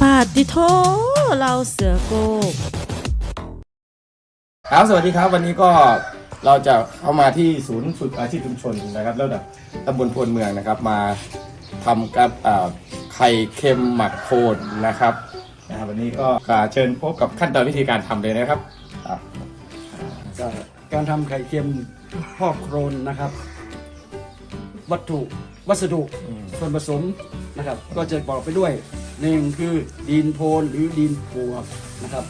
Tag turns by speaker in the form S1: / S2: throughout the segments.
S1: ปาติโทเราเสือโกก
S2: ครับสวัสดีครับวันนี้ก็เราจะเข้ามาที่ศูนย์ฝึกอาชีพชุมชนนะครับแล้วแบบตำบลพลเมืองนะครับ มาทำกับอ่าไข่เค็มหมักโคนนะครับนะครับวันนี้ก็อ่าเชิญพบกับขั้นตอนวิธีการทำเลยนะครับครับ
S3: ก็การทำไข่เค็มพอกโครนนะครับ วัตถุวัสดุส่วนผสมนะครับ ก็จะบอกไปด้วย หนึ่งคือดินโพนหรือดินปวกนะครับ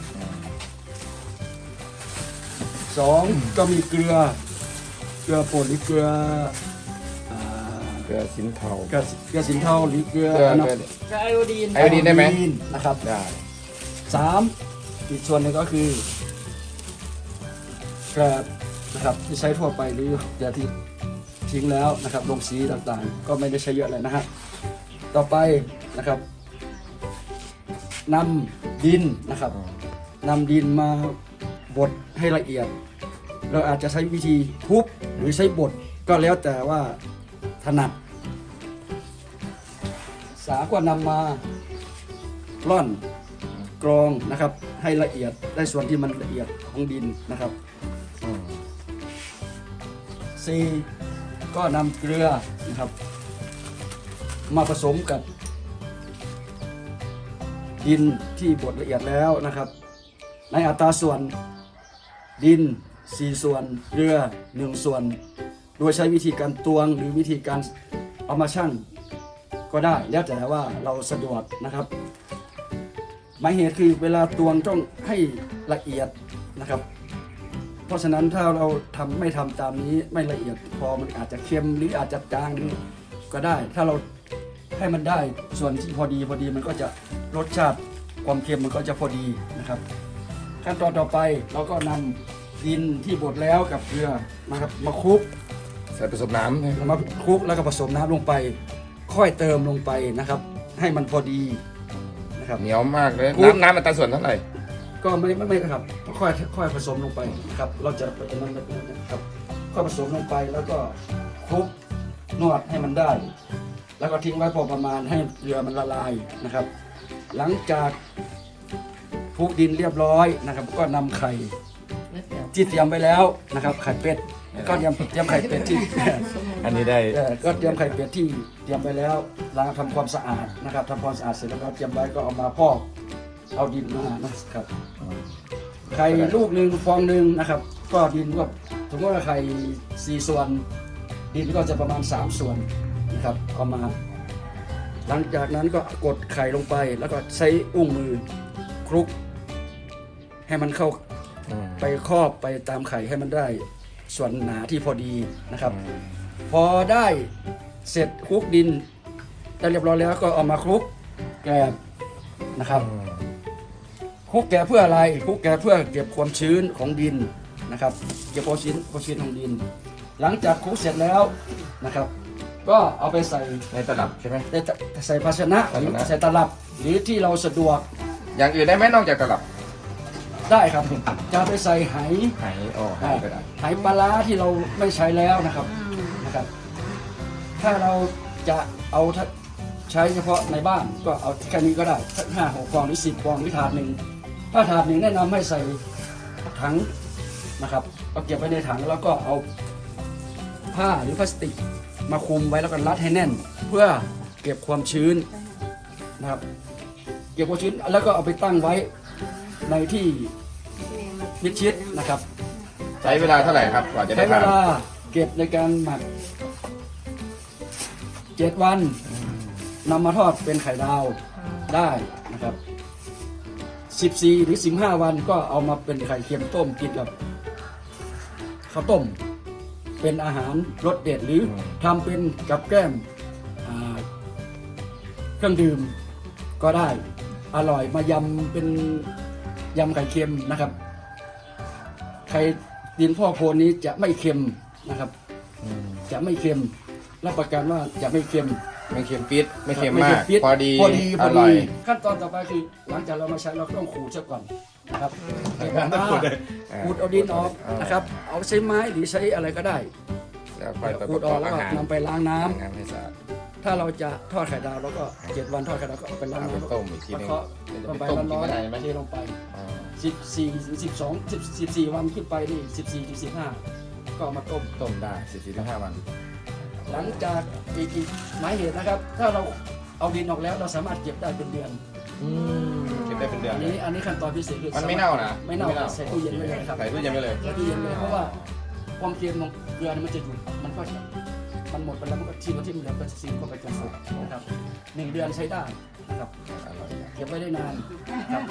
S3: สองก็มีเกลือ เกลือป่นหรือเกลืออ่า
S2: เกลือสินเทา
S3: เกลือเกลือสินเทาหรือเกลือ
S2: เกลือ
S3: น้ำ
S2: เกลือ
S1: ไอโอดีน
S2: ไอโอดีนได้ไหม
S3: นะครับ
S2: ได้
S3: สามอีกส่วนหนึ่งก็คือแกลบนะครับที่ใช้ทั่วไปหรืออย่าที่ทิ้งแล้วนะครับลงสีต่างๆ ก็ไม่ได้ใช้เยอะเลยนะฮะต่อไปนะครับ นำดินนะครับนำดินมาบดให้ละเอียด เราอาจจะใช้วิธีทุบหรือใช้บดก็แล้วแต่ว่าถนัด สามก็นำมาร่อนกรองนะครับ ให้ละเอียดได้ส่วนที่มันละเอียดของดินนะครับสี่ก็นำเกลือนะครับ มาผสมกับ ดินที่บดละเอียดแล้วนะครับ ในอัตราส่วนดิน 4 ส่วนเกลือ 1 ส่วน โดยใช้วิธีการตวงหรือวิธีการเอามาชั่งก็ได้แล้วแต่ว่าเราสะดวกนะครับหมายเหตุคือเวลาตวงต้องให้ละเอียดนะครับ เพราะฉะนั้นถ้าเราทำไม่ทำตามนี้ไม่ละเอียดพอมันอาจจะเค็มหรืออาจจะจางหรือก็ได้ ถ้าเราให้มันได้ส่วนที่พอดีพอดีมันก็จะ รสชาติความเค็มมันก็จะพอดีนะครับ ขั้นตอนต่อไปเราก็นำดินที่บดแล้วกับเกลือนะครับมาคลุก
S2: ใส่ผสมน้ำนะ
S3: มาคลุกแล้วก็ผสมน้ำลงไป ค่อยเติมลงไปนะครับ ให้มันพอดีนะครับ
S2: เหนียวมากเลย
S3: คลุก
S2: น้ำน้ำอัตราส่วนเท่าไหร่
S3: ก็ไม่ไม่ไม่ครับค่อยค่อยผสมลงไปนะครับ เราจะเป็นนั้นแบบนั้นนะครับค่อยผสมลงไปแล้วก็คลุกนวดให้มันได้ แล้วก็ทิ้งไว้พอประมาณให้เกลือมันละลายนะครับ หลังจากคลุกดินเรียบร้อยนะครับ ก็นำไข่ที่เตรียมไว้แล้วนะครับ ไข่เป็ดก็เตรียมเตรียมไข่เป็ดที่
S2: อันนี้ได้
S3: เอ่อก็เตรียมไข่เป็ดที่เตรียมไปแล้วล้างทำความสะอาดนะครับทำความสะอาดเสร็จแล้วก็เตรียมไว้ก็เอามาพอกเอาดินมานะครับไข่ลูกหนึ่งฟองหนึ่งนะครับ ก็ดินก็สมมติว่าไข่สี่ส่วน ดินก็จะประมาณสามส่วนนะครับเอามา หลังจากนั้นก็กดไข่ลงไป แล้วก็ใช้อุ้งมือคลุก ให้มันเข้า
S2: อืม
S3: ไปครอบไปตามไข่ให้มันได้ ส่วนหนาที่พอดีนะครับ พอได้เสร็จคลุกดิน ได้เรียบร้อยแล้วก็เอามาคลุกแกลบนะครับคลุกแกลบเพื่ออะไรคลุกแกลบเพื่อเก็บความชื้นของดินนะครับ เก็บความชื้นความชื้นของดิน หลังจากคลุกเสร็จแล้วนะครับ ก็เอาไปใส่
S2: ในตลับใช่ไหม
S3: ในตะใส่ภาชนะหรือ
S2: ภาชนะ
S3: ใส่ตลับหรือที่เราสะดวก
S2: อย่างอื่นได้ไหมนอกจากตลับ
S3: ได้ครับ จะเอาไปใส่ไห
S2: ไหอ๋อไหก็ได้
S3: ไหปลาร้าที่เราไม่ใช้แล้วนะครับนะครับ ถ้าเราจะเอาถ้าใช้เฉพาะในบ้านก็เอาแค่นี้ก็ได้สักห้าหกฟองหรือสิบฟองหรือถาดหนึ่งถ้าถาดหนึ่งแนะนำให้ใส่ถังนะครับเอาเก็บไว้ในถังแล้วก็เอาผ้าหรือพลาสติก มาคลุมไว้แล้วก็รัดให้แน่น เพื่อเก็บความชื้นนะครับ เก็บความชื้นแล้วก็เอาไปตั้งไว้ในที่มิดชิดนะครับ
S2: ใช้เวลาเท่าไหร่ครับกว่าจะ
S3: ใช้
S2: ได้
S3: เว
S2: ทาน
S3: ลาเก็บในการหมักเจ็ดวันนำมาทอดเป็นไข่ดาวได้นะครับสิบสี่หรือสิบห้าวันก็เอามาเป็นไข่เค็มต้มกินกับข้าวต้ม เป็นอาหารรสเด็ดหรือทำเป็นกับแกล้มอ่าเครื่องดื่มก็ได้ อร่อยมายำเป็นยำไข่เค็มนะครับ ไข่ดินพ่อกโคนนี้จะไม่เค็มนะครับจะไม่เค็มรับประกันว่าจะไม่เค็ม
S2: ไม่เค็มปิดไม่เค็ม
S3: ไม่
S2: มาก
S3: ปิด
S2: พอดี
S3: พอดีพ
S2: อ
S3: อ
S2: ร่อ
S3: ดี
S2: ย
S3: ขั้นตอนต่อไปคือหลังจากเรามาใช้เราก็ต้องขูดซะก่อน นะครับ
S2: ต้องขูดเลยอ่า
S3: ขูดเอาดินออก
S2: อ่าน
S3: นะครับ เอาใช้ไม้หรือใช้อะไรก็ได้
S2: แล้วค่อยไป
S3: ขู
S2: ป
S3: ด
S2: ระ
S3: อ
S2: ก
S3: อ
S2: อกบ
S3: แล้ว
S2: อา
S3: ก็
S2: หาร
S3: นำไปล้างน้ำ
S2: น้ำให้สะอาด
S3: ถ้าเราจะทอดไข่ดาวเราก็เจ็ดวันทอดไข่ดาวก็เอาไปล้าง
S2: เอาไปต้มอีกทีหนึง
S3: แล้วก็
S2: เดี๋ยวจะ
S3: ก็
S2: ไป
S3: ไป
S2: ต้ม
S3: ร้อน
S2: กินอะไรไหม
S3: ๆเทลงไป
S2: อ๋อ
S3: สิบสี่สิบสองสิบสิบสี่วันขึ้นไปนี่สิบสี่ถึงสิบห้าก็เอามาต้ม
S2: ต้มได้สิบสี่ถึงห้าวัน
S3: หลังจากอีกอีกหมายเหตุนะครับ ถ้าเราเอาดินออกแล้วเราสามารถเก็บได้เป็นเดือน
S2: เก็บได้เป็นเดือน
S3: อัน
S2: เล
S3: นี้
S2: ย
S3: อันนี้ขั้นตอนพิเศษคือ
S2: มันไม่เน่านะ
S3: ไม่เน่าใส่ตู้เย็นไว้เลยครับ
S2: ใส่ตู้เย็นไปเลย
S3: ใส่ตู้เย็นเลยเพราะว่าความเค็มของเกลือเนี่ยมันจะอยู่มันก็มันหมดไปแล้วมันก็ชิมที่มันเหลือก็ซีมเข้าไปจนสุกนะครับหนึ่งเดือนใช้ได้นะครับ
S2: อร่อย
S3: เก็บไว้ได้นาน ครับ